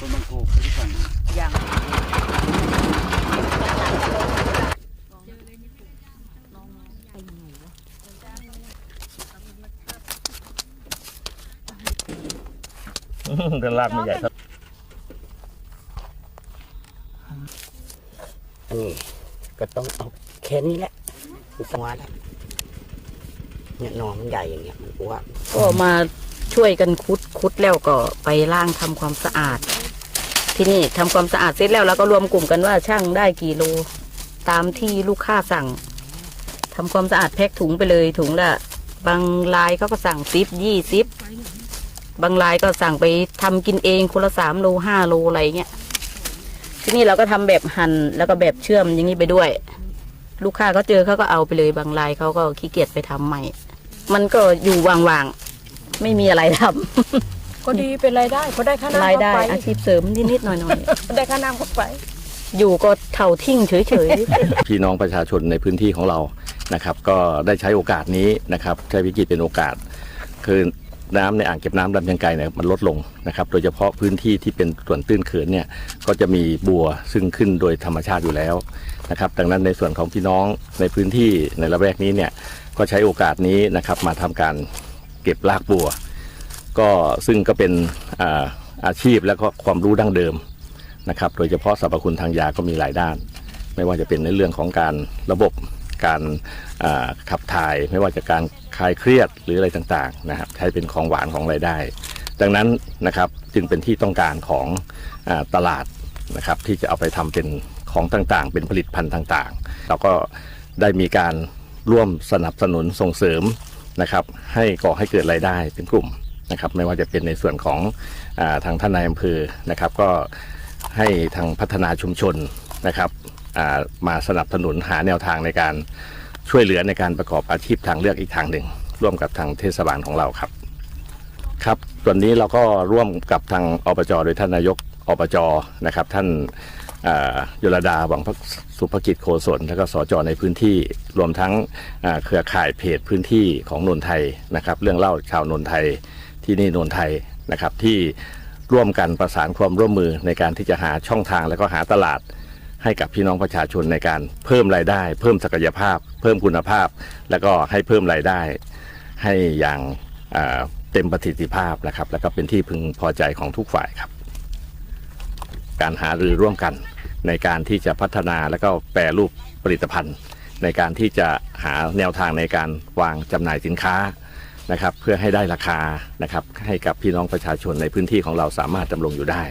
ต้นมันโกกไปที่ก่อนนะยังกันลากไม่ใหญ่ครับนี่ก็ต้องเอาแค่นี้แหละมันสังวาแล้วเนี่ยหนอนมันใหญ่อย่างเงี้ยมันอ้วนก็มาช่วยกันคุดคุดแล้วก็ไปล้างทำความสะอาด ที่นี่ทำความสะอาดเสร็จแล้วเราก็รวมกลุ่มกันว่าช่างได้กี่โล ตามที่ลูกค้าสั่งทำความสะอาดแพ็คถุงไปเลยถุงละบางรายเขาก็สั่งซิปยี่ซิปบางรายก็สั่งไปทำกินเองคนละสามโลห้าโลอะไรเงี้ยที่นี่เราก็ทำแบบหั่นแล้วก็แบบเชื่อมอย่างนี้ไปด้วย ลูกค้าเขาเจอเขาก็เอาไปเลยบางรายเขาก็ขี้เกียจไปทำใหม่ มันก็อยู่ว่างๆไม่มีอะไรทำ ก็ดีเป็นรายได้เพราะได้ค่าน้ำรายได้เข้ไปอาชีพเสริมนิดๆหน่อยได้ค่าน้ำเข้าไป ๆ อยู่ก็เท่าทิ้งเฉยพี่น้องประชาชนในพื้นที่ของเรานะครับ ก็ได้ใช้โอกาสนี้นะครับใช้วิกฤตเป็นโอกาส คือน้ำในอ่างเก็บน้ำลำเชียงไกรเนี่ยมันลดลงนะครับ โดยเฉพาะพื้นที่ที่เป็นส่วนตื้นเขินเนี่ยก็จะมีบัวซึ่งขึ้นโดยธรรมชาติอยู่แล้วนะครับ ดังนั้นในส่วนของพี่น้องในพื้นที่ในละแวกนี้เนี่ยก็ใช้โอกาสนี้นะครับมาทำการเก็บรากบัว ก็ซึ่งก็เป็นอาอาชีพและก็ความรู้ดั้งเดิมนะครับ โดยเฉพาะสรรพคุณทางยาก็มีหลายด้าน ไม่ว่าจะเป็นในเรื่องของการระบบการอ่าขับถ่าย ไม่ว่าจะการคลายเครียดหรืออะไรต่างๆนะครับใช้เป็นของหวานของรายได้ ดังนั้นนะครับจึงเป็นที่ต้องการของอาตลาดนะครับที่จะเอาไปทำเป็นของต่างๆ เป็นผลิตภัณฑ์ต่างๆ เราก็ได้มีการร่วมสนับสนุนส่งเสริมนะครับให้ก่อให้เกิดรายได้เป็นกลุ่ม นะครับไม่ว่าจะเป็นในส่วนของอทางท่านนายอำเภอนะครับ ก็ให้ทางพัฒนาชุมชนนะครับมาสนับสนุนหาแนวทางในการช่วยเหลือในการประกอบอาชีพทางเลือกอีกทางหนึ่ง ร่วมกับทางเทศบาลของเราครับ ครับส่วนนี้เราก็ร่วมกับทางอบจโดยท่านนายกอบจนะครับ ท่านอ่ายลดาหวังสุภกิจโคศลและก็สจในพื้นที่รวมทั้งเครือข่ายเพจพื้นที่ของนนไทยนะครับ เรื่องเล่าชาวนนไทย ที่นี่นนไทยนะครับที่ร่วมกันประสานความร่วมมือในการที่จะหาช่องทางและก็หาตลาด ให้กับพี่น้องประชาชนในการเพิ่มรายได้ เพิ่มศักยภาพ เพิ่มคุณภาพ แล้วก็ให้เพิ่มรายได้ ให้อย่างเต็มประสิทธิภาพนะครับ แล้วก็เป็นที่พึงพอใจของทุกฝ่ายครับ การหารือร่วมกันในการที่จะพัฒนาและก็แปรรูปผลิตภัณฑ์ ในการที่จะหาแนวทางในการวางจำหน่ายสินค้า นะครับเพื่อให้ได้ราคานะครับให้กับพี่น้องประชาชนในพื้นที่ของเราสามารถดำรงอยู่ได้